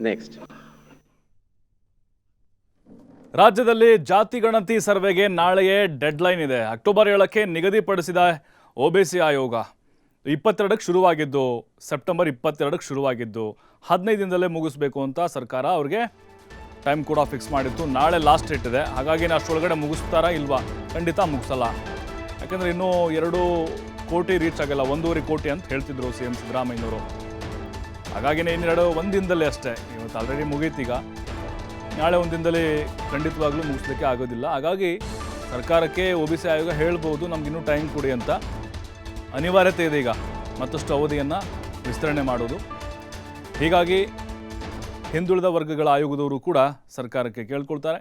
Next. ರಾಜ್ಯದಲ್ಲಿ ಜಾತಿ ಗಣತಿ ಸರ್ವೆಗೆ ನಾಳೆಯೇ ಡೆಡ್ಲೈನ್ ಇದೆ. ಅಕ್ಟೋಬರ್ ಏಳಕ್ಕೆ ನಿಗದಿಪಡಿಸಿದ ಒಬಿಸಿ ಆಯೋಗ ಇಪ್ಪತ್ತೆರಡಕ್ಕೆ ಶುರುವಾಗಿದ್ದು, ಸೆಪ್ಟೆಂಬರ್ ಇಪ್ಪತ್ತೆರಡಕ್ಕೆ ಶುರುವಾಗಿದ್ದು, ಹದಿನೈದು ದಿನದಲ್ಲೇ ಮುಗಿಸ್ಬೇಕು ಅಂತ ಸರ್ಕಾರ ಅವ್ರಿಗೆ ಟೈಮ್ ಕೂಡ ಫಿಕ್ಸ್ ಮಾಡಿತ್ತು. ನಾಳೆ ಲಾಸ್ಟ್ ಡೇಟ್ ಇದೆ. ಹಾಗಾಗಿ ಅಷ್ಟರೊಳಗಡೆ ಮುಗಿಸ್ತಾರಾ ಇಲ್ವಾ? ಖಂಡಿತ ಮುಗಿಸಲ್ಲ. ಯಾಕಂದರೆ ಇನ್ನೂ ಎರಡು ಕೋಟಿ ರೀಚ್ ಆಗಲ್ಲ. ಒಂದೂವರೆ ಕೋಟಿ ಅಂತ ಹೇಳ್ತಿದ್ರು ಸಿ ಎಂ ಸಿದ್ದರಾಮಯ್ಯನವರು. ಹಾಗಾಗಿನೇ ಇನ್ನೆರಡು ಒಂದು ದಿನದಲ್ಲಿ ಅಷ್ಟೇ. ಇವತ್ತು ಆಲ್ರೆಡಿ ಮುಗೀತೀಗ ನಾಳೆ ಒಂದು ದಿನದಲ್ಲಿ ಖಂಡಿತವಾಗ್ಲೂ ಮುಗಿಸ್ಲಿಕ್ಕೆ ಆಗೋದಿಲ್ಲ. ಹಾಗಾಗಿ ಸರ್ಕಾರಕ್ಕೆ ಒ ಬಿ ಸಿ ಆಯೋಗ ಹೇಳ್ಬೋದು ನಮಗಿನ್ನೂ ಟೈಮ್ ಕೊಡಿ ಅಂತ. ಅನಿವಾರ್ಯತೆ ಇದೆ ಈಗ. ಮತ್ತಷ್ಟು ಅವಧಿಯನ್ನು ವಿಸ್ತರಣೆ ಮಾಡೋದು. ಹೀಗಾಗಿ ಹಿಂದುಳಿದ ವರ್ಗಗಳ ಆಯೋಗದವರು ಕೂಡ ಸರ್ಕಾರಕ್ಕೆ ಕೇಳ್ಕೊಳ್ತಾರೆ.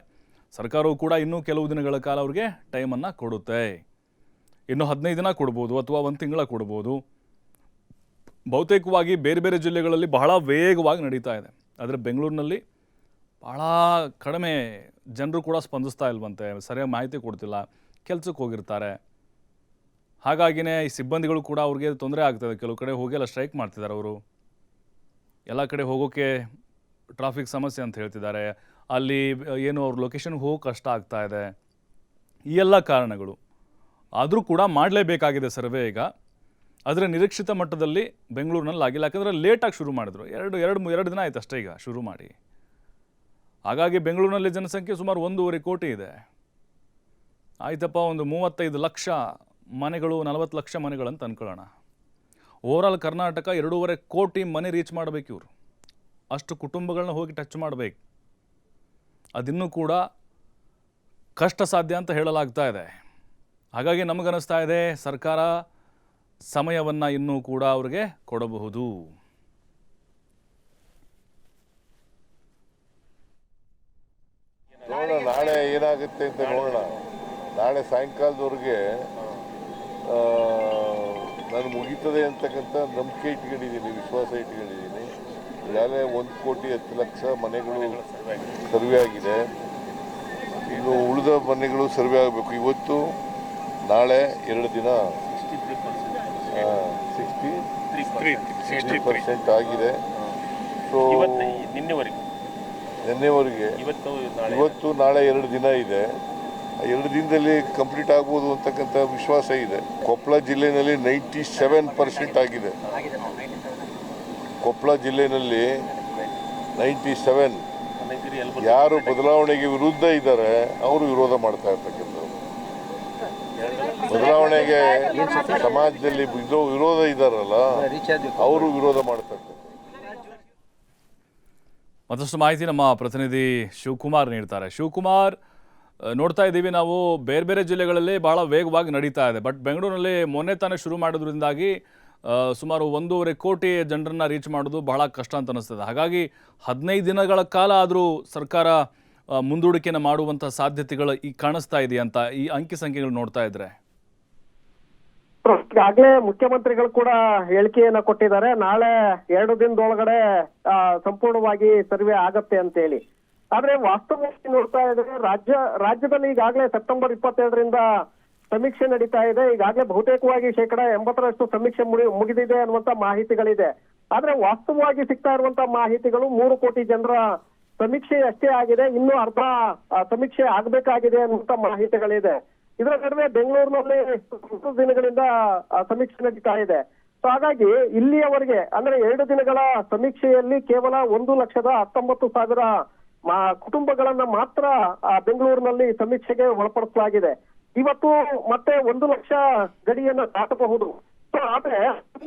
ಸರ್ಕಾರವು ಕೂಡ ಇನ್ನೂ ಕೆಲವು ದಿನಗಳ ಕಾಲ ಅವ್ರಿಗೆ ಟೈಮನ್ನು ಕೊಡುತ್ತೆ. ಇನ್ನು ಹದಿನೈದು ದಿನ ಕೊಡ್ಬೋದು ಅಥವಾ ಒಂದು ತಿಂಗಳ ಕೊಡ್ಬೋದು. ಬಹುತೇಕವಾಗಿ ಬೇರೆ ಬೇರೆ ಜಿಲ್ಲೆಗಳಲ್ಲಿ ಬಹಳ ವೇಗವಾಗಿ ನಡೀತಾ ಇದೆ. ಆದರೆ ಬೆಂಗಳೂರಿನಲ್ಲಿ ಭಾಳ ಕಡಿಮೆ ಜನರು ಕೂಡ ಸ್ಪಂದಿಸ್ತಾ ಇಲ್ವಂತೆ, ಸರಿಯಾಗಿ ಮಾಹಿತಿ ಕೊಡ್ತಿಲ್ಲ, ಕೆಲಸಕ್ಕೆ ಹೋಗಿರ್ತಾರೆ. ಹಾಗಾಗಿನೇ ಈ ಸಿಬ್ಬಂದಿಗಳು ಕೂಡ ಅವ್ರಿಗೆ ತೊಂದರೆ ಆಗ್ತದೆ. ಕೆಲವು ಕಡೆ ಹೋಗೆಲ್ಲ ಸ್ಟ್ರೈಕ್ ಮಾಡ್ತಿದ್ದಾರೆ ಅವರು. ಎಲ್ಲ ಕಡೆ ಹೋಗೋಕ್ಕೆ ಟ್ರಾಫಿಕ್ ಸಮಸ್ಯೆ ಅಂತ ಹೇಳ್ತಿದ್ದಾರೆ. ಅಲ್ಲಿ ಏನು ಅವ್ರ ಲೊಕೇಶನ್ಗೆ ಹೋಗೋ ಕಷ್ಟ ಆಗ್ತಾ ಇದೆ. ಈ ಎಲ್ಲ ಕಾರಣಗಳು. ಆದರೂ ಕೂಡ ಮಾಡಲೇಬೇಕಾಗಿದೆ ಸರ್ವೆ ಈಗ. ಆದರೆ ನಿರೀಕ್ಷಿತ ಮಟ್ಟದಲ್ಲಿ ಬೆಂಗಳೂರಿನಲ್ಲಿ ಆಗಿಲ್ಲ. ಯಾಕಂದರೆ ಲೇಟಾಗಿ ಶುರು ಮಾಡಿದ್ರು. ಎರಡು ಎರಡು ಎರಡು ದಿನ ಆಯ್ತು ಅಷ್ಟೇ ಈಗ ಶುರು ಮಾಡಿ. ಹಾಗಾಗಿ ಬೆಂಗಳೂರಿನಲ್ಲಿ ಜನಸಂಖ್ಯೆ ಸುಮಾರು ಒಂದೂವರೆ ಕೋಟಿ ಇದೆ. ಆಯ್ತಪ್ಪ, ಒಂದು ಮೂವತ್ತೈದು ಲಕ್ಷ ಮನೆಗಳು, ನಲವತ್ತು ಲಕ್ಷ ಮನೆಗಳಂತ ಅನ್ಕೊಳ್ಳೋಣ. ಓವರಾಲ್ ಕರ್ನಾಟಕ ಎರಡೂವರೆ ಕೋಟಿ ಮನೆ ರೀಚ್ ಮಾಡಬೇಕು ಇವರು. ಅಷ್ಟು ಕುಟುಂಬಗಳನ್ನ ಹೋಗಿ ಟಚ್ ಮಾಡಬೇಕು. ಅದಿನ್ನೂ ಕೂಡ ಕಷ್ಟ ಸಾಧ್ಯ ಅಂತ ಹೇಳಲಾಗ್ತಾ ಇದೆ. ಹಾಗಾಗಿ ನಮಗನ್ನಿಸ್ತಾ ಇದೆ, ಸರ್ಕಾರ ಸಮಯವನ್ನು ಇನ್ನೂ ಕೂಡ ಅವರಿಗೆ ಕೊಡಬಹುದು. ನೋಡೋಣ, ನಾಳೆ ಏನಾಗುತ್ತೆ ಅಂತ ನೋಡೋಣ. ನಾಳೆ ಸಾಯಂಕಾಲದವರೆಗೆ ನಾನು ಮುಗೀತದೆ ಅಂತಕ್ಕಂಥ ನಂಬಿಕೆ ಇಟ್ಕೊಂಡಿದ್ದೀನಿ, ವಿಶ್ವಾಸ ಇಟ್ಕೊಂಡಿದ್ದೀನಿ. ಈಗಾಗಲೇ ಒಂದು ಕೋಟಿ ಹತ್ತು ಲಕ್ಷ ಮನೆಗಳು ಸರ್ವೆ ಆಗಿದೆ. ಇನ್ನು ಉಳಿದ ಮನೆಗಳು ಸರ್ವೆ ಆಗಬೇಕು. ಇವತ್ತು, ನಾಳೆ ಎರಡು ದಿನ. ಸಿಕ್ಸ್ಟಿ ಪರ್ಸೆಂಟ್ ಆಗಿದೆ. ಸೊ ನಿನ್ನೆವರೆಗೆ? ನಿನ್ನೆವರೆಗೆ. ಇವತ್ತು ನಾಳೆ? ಇವತ್ತು ನಾಳೆ ಎರಡು ದಿನ ಇದೆ. ಎರಡು ದಿನದಲ್ಲಿ ಕಂಪ್ಲೀಟ್ ಆಗ್ಬೋದು ಅಂತಕ್ಕಂಥ ವಿಶ್ವಾಸ ಇದೆ. ಕೊಪ್ಪಳ ಜಿಲ್ಲೆಯಲ್ಲಿ ನೈಂಟಿ ಸೆವೆನ್ ಪರ್ಸೆಂಟ್ ಆಗಿದೆ ಕೊಪ್ಪಳ ಜಿಲ್ಲೆಯಲ್ಲಿ ನೈಂಟಿ ಸೆವೆನ್ ಯಾರು ಬದಲಾವಣೆಗೆ ವಿರುದ್ಧ ಇದ್ದಾರೆ ಅವರು ವಿರೋಧ ಮಾಡ್ತಾ ಇರ್ತಕ್ಕಂಥದ್ದು. ಬದಲಾವಣೆಗೆ ಸಮಾಜದಲ್ಲಿ ವಿರೋ- ವಿರೋಧ ಇದ್ದಾರಲ್ಲ ಅವರು ವಿರೋಧ ಮಾಡ್ತಾರೆ. ಮತ್ತಷ್ಟು ಮಾಹಿತಿ ನಮ್ಮ ಪ್ರತಿನಿಧಿ ಶಿವಕುಮಾರ್ ನೀಡ್ತಾರೆ. ಶಿವಕುಮಾರ್ ನೋಡ್ತಾ ಇದ್ದೀವಿ ನಾವು, ಬೇರೆ ಬೇರೆ ಜಿಲ್ಲೆಗಳಲ್ಲಿ ಬಹಳ ವೇಗವಾಗಿ ನಡೀತಾ ಇದೆ. ಬಟ್ ಬೆಂಗಳೂರಿನಲ್ಲಿ ಮೊನ್ನೆ ತಾನೇ ಶುರು ಮಾಡೋದ್ರಿಂದಾಗಿ ಸುಮಾರು ಒಂದೂವರೆ ಕೋಟಿ ಜನರನ್ನ ರೀಚ್ ಮಾಡೋದು ಬಹಳ ಕಷ್ಟ ಅಂತ ಅನ್ನಿಸ್ತದೆ ಹಾಗಾಗಿ ಹದಿನೈದು ದಿನಗಳ ಕಾಲ ಆದರೂ ಸರ್ಕಾರ ಆ, ಮುಂದೂಡಿಕೆಯನ್ನು ಮಾಡುವಂತಹ ಸಾಧ್ಯತೆಗಳು ಈ ಕಾಣಿಸ್ತಾ ಇದೆಯಂತ ಈ ಅಂಕಿ ಸಂಖ್ಯೆಗಳು ನೋಡ್ತಾ ಇದ್ರೆ? ಈಗಾಗಲೇ ಮುಖ್ಯಮಂತ್ರಿಗಳು ಕೂಡ ಹೇಳಿಕೆಯನ್ನ ಕೊಟ್ಟಿದ್ದಾರೆ. ನಾಳೆ ಎರಡು ದಿನದೊಳಗಡೆ ಸಂಪೂರ್ಣವಾಗಿ ಸರ್ವೆ ಆಗತ್ತೆ ಅಂತ ಹೇಳಿ ಆದ್ರೆ ವಾಸ್ತವವಾಗಿ ನೋಡ್ತಾ ಇದ್ರೆ ರಾಜ್ಯ ರಾಜ್ಯದಲ್ಲಿ ಈಗಾಗಲೇ ಸೆಪ್ಟೆಂಬರ್ ಇಪ್ಪತ್ತೆರಡರಿಂದ ಸಮೀಕ್ಷೆ ನಡೀತಾ ಇದೆ. ಈಗಾಗಲೇ ಬಹುತೇಕವಾಗಿ ಶೇಕಡ ಎಂಬತ್ತರಷ್ಟು ಸಮೀಕ್ಷೆ ಮುಗಿ ಮುಗಿದಿದೆ ಅನ್ನುವಂತ ಮಾಹಿತಿಗಳಿದೆ. ಆದ್ರೆ ವಾಸ್ತವವಾಗಿ ಸಿಗ್ತಾ ಇರುವಂತ ಮಾಹಿತಿಗಳು ಮೂರು ಕೋಟಿ ಜನರ ಸಮೀಕ್ಷೆ ಅಷ್ಟೇ ಆಗಿದೆ. ಇನ್ನೂ ಅರ್ಧ ಸಮೀಕ್ಷೆ ಆಗ್ಬೇಕಾಗಿದೆ ಅನ್ನುವಂತ ಮಾಹಿತಿಗಳಿದೆ. ಇದರ ನಡುವೆ ಬೆಂಗಳೂರಿನಲ್ಲಿ ಹತ್ತು ದಿನಗಳಿಂದ ಸಮೀಕ್ಷೆ ನಡೀತಾ ಇದೆ. ಸೊ ಹಾಗಾಗಿ ಇಲ್ಲಿಯವರೆಗೆ, ಅಂದ್ರೆ ಎರಡು ದಿನಗಳ ಸಮೀಕ್ಷೆಯಲ್ಲಿ ಕೇವಲ ಒಂದು ಲಕ್ಷದ ಹತ್ತೊಂಬತ್ತು ಸಾವಿರ ಕುಟುಂಬಗಳನ್ನ ಮಾತ್ರ ಬೆಂಗಳೂರಿನಲ್ಲಿ ಸಮೀಕ್ಷೆಗೆ ಒಳಪಡಿಸಲಾಗಿದೆ. ಇವತ್ತು ಮತ್ತೆ ಒಂದು ಲಕ್ಷ ಗಡಿಯನ್ನ ದಾಟಬಹುದು. ಸೊ ಆದ್ರೆ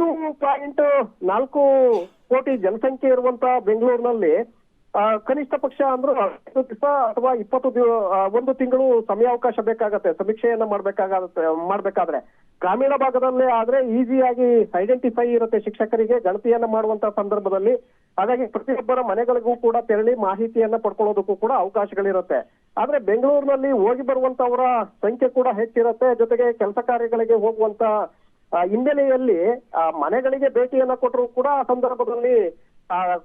ಒಂದು ಪಾಯಿಂಟ್ ನಾಲ್ಕು ಕೋಟಿ ಜನಸಂಖ್ಯೆ ಇರುವಂತ ಬೆಂಗಳೂರಿನಲ್ಲಿ ಕನಿಷ್ಠ ಪಕ್ಷ ಅಂದ್ರೆ ಹತ್ತು ದಿವಸ ಅಥವಾ ಇಪ್ಪತ್ತು ದಿವ ಒಂದು ತಿಂಗಳು ಸಮಯಾವಕಾಶ ಬೇಕಾಗತ್ತೆ, ಸಮೀಕ್ಷೆಯನ್ನ ಮಾಡ್ಬೇಕಾಗತ್ತೆ, ಮಾಡ್ಬೇಕಾದ್ರೆ. ಗ್ರಾಮೀಣ ಭಾಗದಲ್ಲೇ ಆದ್ರೆ ಈಸಿಯಾಗಿ ಐಡೆಂಟಿಫೈ ಇರುತ್ತೆ ಶಿಕ್ಷಕರಿಗೆ, ಗಣತಿಯನ್ನ ಮಾಡುವಂತ ಸಂದರ್ಭದಲ್ಲಿ. ಹಾಗಾಗಿ ಪ್ರತಿಯೊಬ್ಬರ ಮನೆಗಳಿಗೂ ಕೂಡ ತೆರಳಿ ಮಾಹಿತಿಯನ್ನ ಪಡ್ಕೊಳ್ಳೋದಕ್ಕೂ ಕೂಡ ಅವಕಾಶಗಳಿರುತ್ತೆ. ಆದ್ರೆ ಬೆಂಗಳೂರಿನಲ್ಲಿ ಹೋಗಿ ಬರುವಂತವರ ಸಂಖ್ಯೆ ಕೂಡ ಹೆಚ್ಚಿರುತ್ತೆ. ಜೊತೆಗೆ ಕೆಲಸ ಕಾರ್ಯಗಳಿಗೆ ಹೋಗುವಂತ ಹಿನ್ನೆಲೆಯಲ್ಲಿ ಮನೆಗಳಿಗೆ ಭೇಟಿಯನ್ನ ಕೊಟ್ಟರು ಕೂಡ ಆ ಸಂದರ್ಭದಲ್ಲಿ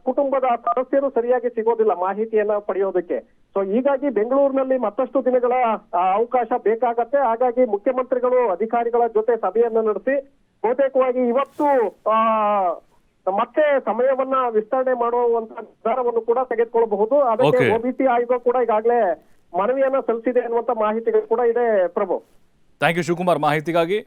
ಕುಟುಂಬದ ಸದಸ್ಯರು ಸರಿಯಾಗಿ ಸಿಗೋದಿಲ್ಲ ಮಾಹಿತಿಯನ್ನ ಪಡೆಯೋದಕ್ಕೆ. ಸೊ ಹೀಗಾಗಿ ಬೆಂಗಳೂರಿನಲ್ಲಿ ಮತ್ತಷ್ಟು ದಿನಗಳ ಅವಕಾಶ ಬೇಕಾಗತ್ತೆ. ಹಾಗಾಗಿ ಮುಖ್ಯಮಂತ್ರಿಗಳು ಅಧಿಕಾರಿಗಳ ಜೊತೆ ಸಭೆಯನ್ನ ನಡೆಸಿ ಬಹುತೇಕವಾಗಿ ಇವತ್ತು ಆ ಮತ್ತೆ ಸಮಯವನ್ನ ವಿಸ್ತರಣೆ ಮಾಡುವಂತ ನಿರ್ಧಾರವನ್ನು ಕೂಡ ತೆಗೆದುಕೊಳ್ಳಬಹುದು. ಅದಕ್ಕೆ ಓಬಿಸಿ ಒಬಿಸಿ ಆಯೋಗ ಕೂಡ ಈಗಾಗಲೇ ಮನವಿಯನ್ನ ಸಲ್ಲಿಸಿದೆ ಅನ್ನುವಂತ ಮಾಹಿತಿಗಳು ಕೂಡ ಇದೆ ಪ್ರಭು. Thank you Shivakumar. ಮಾಹಿತಿಗಾಗಿ